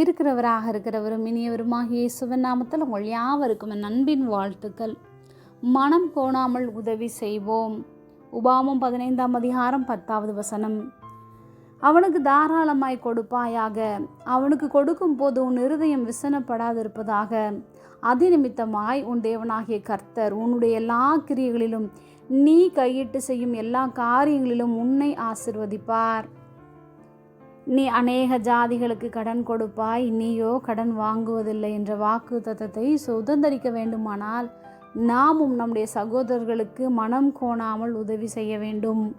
இருக்கிறவராக இருக்கிறவரும் இனியவருமாகிய இயேசுவின் நாமத்தில் உங்கள் யாவருக்கும் நண்பின் வாழ்த்துக்கள். மனம் கோணாமல் உதவி செய்வோம். உபாமம் பதினைந்தாம் அதிகாரம் பத்தாவது வசனம். அவனுக்கு தாராளமாய் கொடுப்பாயாக. அவனுக்கு கொடுக்கும் போது உன் இருதயம் விசனப்படாதிருப்பதாக. அதிநிமித்தமாய் உன் தேவனாகிய கர்த்தர் உன்னுடைய எல்லா கிரியைகளிலும் நீ கையிட்டு செய்யும் எல்லா காரியங்களிலும் உன்னை ஆசிர்வதிப்பார். நீ அநேக ஜாதிகளுக்கு கடன் கொடுப்பாய் நீயோ கடன் வாங்குவதில்லை என்ற வாக்கு தத்தத்தை சுதந்திரிக்க வேண்டுமானால் நாமும் நம்முடைய சகோதரர்களுக்கு மனம் கோணாமல் உதவி செய்ய வேண்டும்.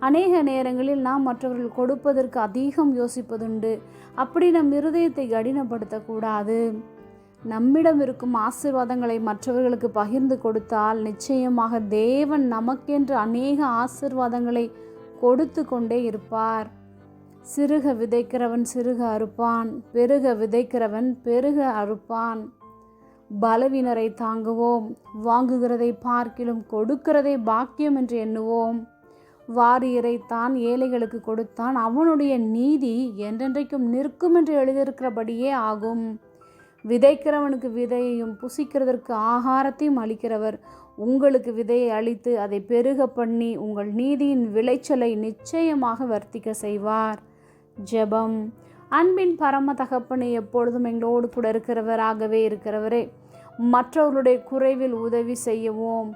அநேக நேரங்களில் நாம் மற்றவர்கள் கொடுப்பதற்கு அதிகம் யோசிப்பதுண்டு. அப்படி நம் இருதயத்தை கடினப்படுத்தக்கூடாது. நம்மிடம் இருக்கும் ஆசிர்வாதங்களை மற்றவர்களுக்கு பகிர்ந்து கொடுத்தால் நிச்சயமாக தேவன் நமக்கென்று அநேக ஆசிர்வாதங்களை கொடுத்து கொண்டே இருப்பார். சிறுக விதைக்கிறவன் சிறுக அறுப்பான் பெருக விதைக்கிறவன் பெருக அறுப்பான். பலவீனரை தாங்குவோம் வாங்குகிறதை பார்க்கிலும் கொடுக்கிறதை பாக்கியம் என்று எண்ணுவோம். வாரியரைத்தான் ஏழைகளுக்கு கொடுத்தான் அவனுடைய நீதி என்றென்றைக்கும் நிற்கும் என்று எழுதியிருக்கிறபடியே ஆகும். விதைக்கிறவனுக்கு விதையையும் புசிக்கிறதற்கு ஆகாரத்தையும் அளிக்கிறவர். உங்களுக்கு விதையை அளித்து அதை பெருக பண்ணி உங்கள் நீதியின் விளைச்சலை நிச்சயமாக வர்த்திக்க செய்வார். ஜெபம். அன்பின் பரம தகப்பனை எப்பொழுதும் எங்களோடு கூட இருக்கிறவராகவே இருக்கிறவரே மற்றவர்களுடைய குறைவில் உதவி செய்யவும்.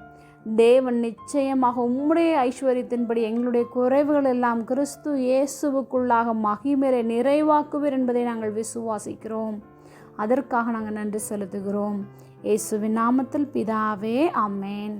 தேவன் நிச்சயமாக உம்முடைய ஐஸ்வர்யத்தின்படி எங்களுடைய குறைவுகள் எல்லாம் கிறிஸ்து இயேசுவுக்குள்ளாக மகிமரை நிறைவாக்குவீர் என்பதை நாங்கள் விசுவாசிக்கிறோம். அதற்காக நாங்கள் நன்றி செலுத்துகிறோம். இயேசுவின் நாமத்தில் பிதாவே அமேன்